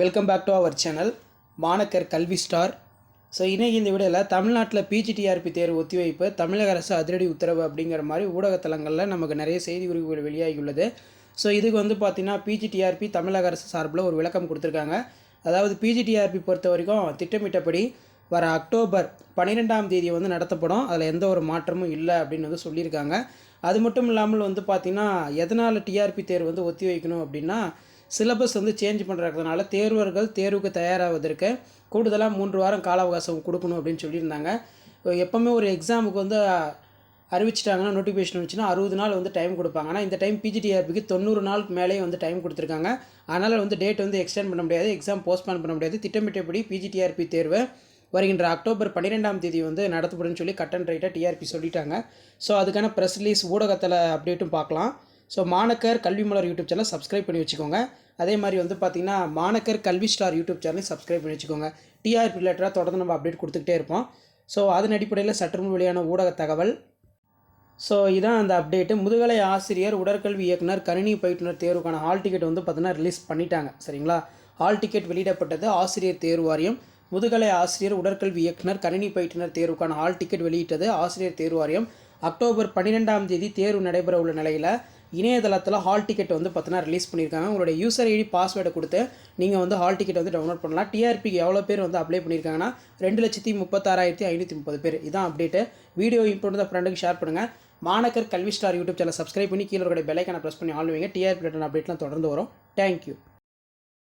Welcome back to our channel மாணக்கர் கல்வி star so இன்றைக்கி இந்த வீடியோவில் தமிழ்நாட்டில் பிஜிடிஆர்பி தேர்வு ஒத்திவைப்பு தமிழக அரசு அதிரடி உத்தரவு அப்படிங்கிற மாதிரி ஊடகத்தலங்களில் நமக்கு நிறைய செய்தி குறிப்புகள் வெளியாகியுள்ளது. ஸோ இதுக்கு வந்து பார்த்திங்கன்னா பிஜிடிஆர்பி தமிழக அரசு சார்பில் ஒரு விளக்கம் கொடுத்துருக்காங்க. அதாவது பிஜிடிஆர்பி பொறுத்த வரைக்கும் திட்டமிட்டபடி வர அக்டோபர் பன்னிரெண்டாம் தேதி வந்து நடத்தப்படும். அதில் எந்த ஒரு மாற்றமும் இல்லை அப்படின்னு வந்து சொல்லியிருக்காங்க. அது மட்டும் இல்லாமல் வந்து பார்த்திங்கன்னா எதனால் டிஆர்பி தேர்வு வந்து ஒத்தி வைக்கணும் அப்படின்னா சிலபஸ் வந்து சேஞ்ச் பண்ணுறதுனால தேர்வர்கள் தேர்வுக்கு தயாராவதற்கு கூடுதலாக மூன்று வாரம் கால அவகாசம் கொடுக்கணும் அப்படின்னு சொல்லியிருந்தாங்க. எப்போவுமே ஒரு எக்ஸாமுக்கு வந்து அறிவிச்சிட்டாங்கன்னா நோட்டிஃபிகேஷன் வந்துச்சுன்னா அறுபது நாள் வந்து டைம் கொடுப்பாங்க. ஆனால் இந்த டைம் பிஜிடிஆர்பிக்கு தொண்ணூறு நாளுக்கு மேலேயே வந்து டைம் கொடுத்துருக்காங்க. அதனால் வந்து டேட் வந்து எக்ஸ்டெண்ட் பண்ண முடியாது எக்ஸாம் போஸ்ட்பான் பண்ண முடியாது. திட்டமிட்டபடி பிஜிடிஆர்பி தேர்வு வருகின்ற அக்டோபர் பன்னிரெண்டாம் தேதி வந்து நடத்தப்படும் சொல்லி கட் அண்ட் ரைட்டாக டிஆர்பி சொல்லிட்டாங்க. ஸோ அதுக்கான ப்ரெஸ் ரிலீஸ் ஊடகத்தில் அப்டேட்டும் பார்க்கலாம். ஸோ மாணக்கர் கல்வி மலர் யூடியூப் சேனல் சப்ஸ்கிரைப் பண்ணி வச்சுக்கோங்க. அதே மாதிரி வந்து பார்த்திங்கன்னா மாணக்கர் கல்வி ஸ்டார் யூடியூப் சேனல் சப்ஸ்கிரைப் பண்ணி வச்சுக்கோங்க. டிஆர்பி ரிலேட்டடாக தொடர்ந்து நம்ம அப்டேட் கொடுத்துக்கிட்டே இருப்போம். ஸோ அதன் அடிப்படையில் சற்றுமுன் வெளியான ஊடக தகவல். ஸோ இதான் அந்த அப்டேட்டு முதுகலை ஆசிரியர் உடற்கல்வி இயக்குனர் கணினி பயிற்றுனர் தேர்வுக்கான ஹால் டிக்கெட் வந்து பார்த்தீங்கன்னா ரிலீஸ் பண்ணிட்டாங்க. சரிங்களா? ஹால் டிக்கெட் வெளியிடப்பட்டது ஆசிரியர் தேர்வு வாரியம். முதுகலை ஆசிரியர் உடற்கல்வி இயக்குனர் கணினி பயிற்றுனர் தேர்வுக்கான ஹால் டிக்கெட் வெளியிட்டது ஆசிரியர் தேர்வு வாரியம். அக்டோபர் பன்னிரெண்டாம் தேதி தேர்வு நடைபெற உள்ள நிலையில் இணையதளத்தில் ஹால் டிக்கெட் வந்து பார்த்தீங்கன்னா ரிலீஸ் பண்ணியிருக்காங்க உங்களுடைய யூசர் ஐடி பாஸ்வேர்டை கொடுத்து நீங்கள் வந்து ஹால் டிக்கெட் வந்து டவுன்லோட் பண்ணலாம். டிஆர்பிக்கு எவ்வளோ பேர் வந்து அப்ளை பண்ணியிருக்காங்கன்னா ரெண்டு லட்சத்தி முப்பத்தாறாயிரத்தி ஐநூற்றி முப்பது பேர். இதான் அப்டேட்டு வீடியோ இம்ப்ரூவ் ஃப்ரெண்டுக்கு ஷேர் பண்ணுங்கள் மாணக்கர் கல்வி ஸ்டார் யூடியூப் சேனல் சப்ஸ்கிரைப் பண்ணி கீழே பெல் பெல்லைக்கான ப்ரெஸ் பண்ணி ஆள் வைங்க டிஆர்பி அப்டேட்லாம் தொடர்ந்து வரும். தேங்க்யூ